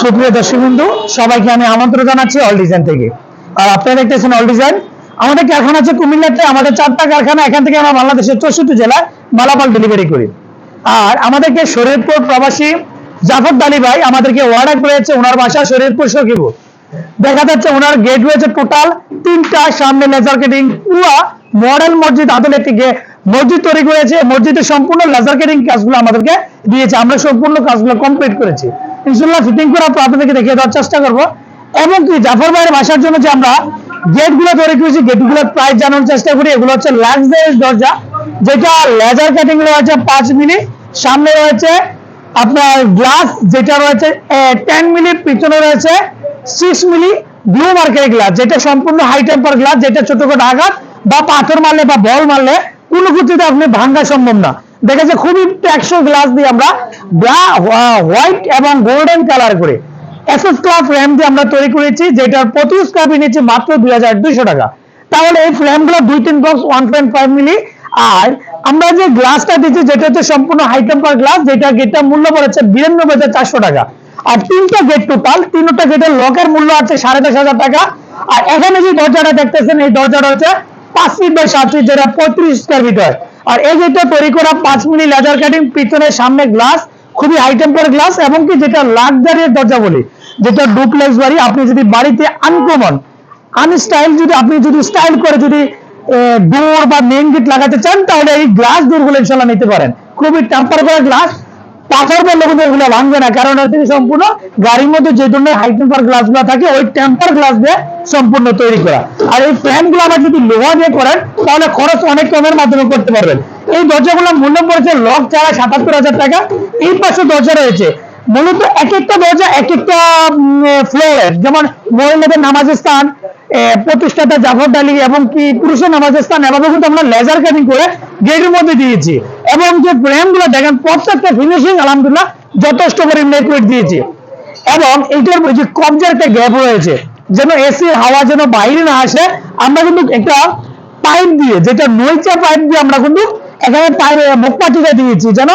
সুপ্রিয় দর্শক বিন্দু সবাইকে আমি আমন্ত্রণ জানাচ্ছি অল ডিজাইন থেকে। আর আপনারা দেখতেছেন অল ডিজাইন আমাদের কারখানা আছে কুমিল্লাতে? আমাদের চারটা কারখানা, এখান থেকে আমরা বাংলাদেশের চৌষট্টি জেলায় মালামাল ডেলিভারি করি। আর আমাদেরকে শরীরপুর প্রবাসী জাফর দালি ভাই আমাদেরকে অর্ডার করেছে ওনার বাসা শরীরপুর সখীপুর। দেখা যাচ্ছে ওনার গেট রয়েছে টোটাল তিনটা, সামনে লেজার কাটিং পুরো মডেল মসজিদ, আদলে থেকে মসজিদ তৈরি করেছে। মসজিদের সম্পূর্ণ লেজার কাটিং কাজগুলো আমাদেরকে দিয়েছে। আমরা সম্পূর্ণ কাজগুলো কমপ্লিট করেছি। ইনশাল্লাহ ফিটিং করে তো আপনাদেরকে দেখিয়ে দেওয়ার চেষ্টা করব। এবং কি, জাফর ভাইয়ের বাসার জন্য যে আমরা গেটগুলো তৈরি করেছি গেটগুলোর প্রাইস জানানোর চেষ্টা করি, এগুলো হচ্ছে লাক্সারিয়াস দরজা, যেটা লেজার কাটিং রয়েছে পাঁচ মিলি সামনে রয়েছে আপনার গ্লাস যেটা রয়েছে টেন মিলি পিছনে রয়েছে সিক্স মিলি ব্লু মার্কের গ্লাস যেটা সম্পূর্ণ হাই টেম্পার গ্লাস যেটা ছোট ছোট আঘাত বা পাথর মারলে বা বল মারলে কোনো কিছুতে আপনি ভাঙ্গা সম্ভব না। দেখা যাচ্ছে খুবই টেকসই গ্লাস দিয়ে আমরা হোয়াইট এবং গোল্ডেন কালার করে এসএস ক্লাব ফ্রেম দিয়ে আমরা তৈরি করেছি, যেটার প্রতি স্কোয়ার ফিট নিচ্ছে মাত্র দুই হাজার দুইশো টাকা। তাহলে এই ফ্রেমগুলো দুই তিন box one point five milli আর আমরা যে গ্লাসটা দিচ্ছি, যেটা হচ্ছে সম্পূর্ণ হাই টেম্পার গ্লাস যেটা গেটটা মূল্য পড়েছে বিরানব্বই হাজার চারশো টাকা। আর তিনটা গেট টোটাল তিনটা গেটের লকের মূল্য আছে সাড়ে দশ হাজার টাকা। আর এখানে যে দরজাটা দেখতেছেন, এই দরজাটা হচ্ছে পাঁচ ফিট বাই সাত ফিট যেটা পঁয়ত্রিশ স্কোয়ার ফিট হয় আর এই যেটা তৈরি করা পাঁচ মিলি লেজার কাটিং পিছনে সামনে গ্লাস, খুবই হাই টেম্পার গ্লাস এবং কি যেটা লাক্সারিয়াস দরজা বলি, যেটা ডুপ্লেক্স বাড়ি, আপনি যদি বাড়িতে আনকমন আনস্টাইল যদি আপনি যদি স্টাইল করে যদি ডোর বা মেন গেট লাগাতে চান, তাহলে এই গ্লাস ডোরগুলো ইনশাল্লাহ নিতে পারেন। খুবই টেম্পার করা গ্লাস পাথর বললে কিন্তু এগুলো ভাঙবে না। কারণ এর থেকে সম্পূর্ণ গাড়ির মধ্যে যে ধরনের হাই টেম্পার গ্লাসগুলো থাকে, ওই টেম্পার গ্লাস দিয়ে সম্পূর্ণ তৈরি করা। আর এই ফ্যানগুলো আবার যদি লোহা দিয়ে করেন, তাহলে খরচ অনেক কমের মাধ্যমে করতে পারবেন। এই দরজাগুলো মূল্য পড়েছে লক ছাড়া সাতাত্তর হাজার টাকা। এই পাশে দরজা রয়েছে। মূলত এক একটা দরজা, এক একটা ফ্লোরের যেমন মহিলাদের নামাজের স্থান প্রতিষ্ঠাতা জাফর ডালি এবং কি পুরুষের নামাজের স্থান এভাবে কিন্তু আমরা লেজার কাটিং করে গেটের মধ্যে দিয়েছি। এবং যে ফ্রেমগুলো দেখেন, প্রত্যেকটা ফিনিশিং আলহামদুলিল্লাহ যথেষ্ট পরিমাণে একুরেট দিয়েছি। এবং এইটার যে কবজার একটা গ্যাপ রয়েছে, যেন এসি হাওয়া যেন বাইরে না আসে, আমরা কিন্তু একটা পাইপ দিয়ে, যেটা নইচা পাইপ দিয়ে আমরা কিন্তু এখানে পাইপ মুখ পাটিটা দিয়েছি, যেন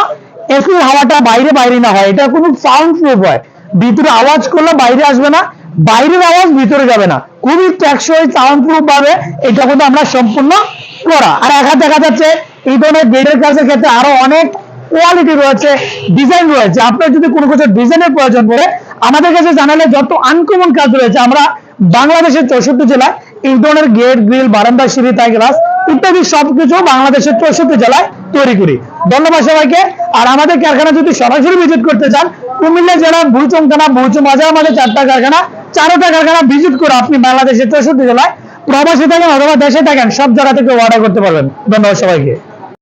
এসি হাওয়াটা বাইরে বাইরে না হয়। এটা কোনো সাউন্ড প্রুফ হয়। ভিতরে আওয়াজ করলে বাইরে আসবে না। বাইরের আওয়াজ ভিতরে যাবে না। খুবই টেকসই সাউন্ড প্রুফ ভাবে এটা কিন্তু আমরা সম্পূর্ণ করা। আর একা দেখা যাচ্ছে, এই ধরনের বেডের কাজের ক্ষেত্রে আরও অনেক কোয়ালিটি রয়েছে ডিজাইন রয়েছে। আপনার যদি কোনো কিছু ডিজাইনের প্রয়োজন পড়ে, আমাদের কাছে জানালে যত আনকমন কাজ রয়েছে, আমরা বাংলাদেশের চৌষট্টি জেলায় এই ধরনের গেট গ্রিল বারান্দা সিঁড়ি তাই গ্লাস ইত্যাদি সবকিছু বাংলাদেশের চৌষট্টি জেলায় তৈরি করি। ধন্যবাদ সবাইকে। আর আমাদের কারখানা যদি সরাসরি ভিজিট করতে চান, কুমিল্লা জেলার ভুইচং থানা ভুইচং বাজার আমাদের চারটা কারখানা চারটা কারখানা ভিজিট করে আপনি বাংলাদেশের চৌষট্টি জেলায় প্রবাসে থাকেন অথবা দেশে থাকেন, সব জায়গা থেকে অর্ডার করতে পারবেন। ধন্যবাদ সবাইকে।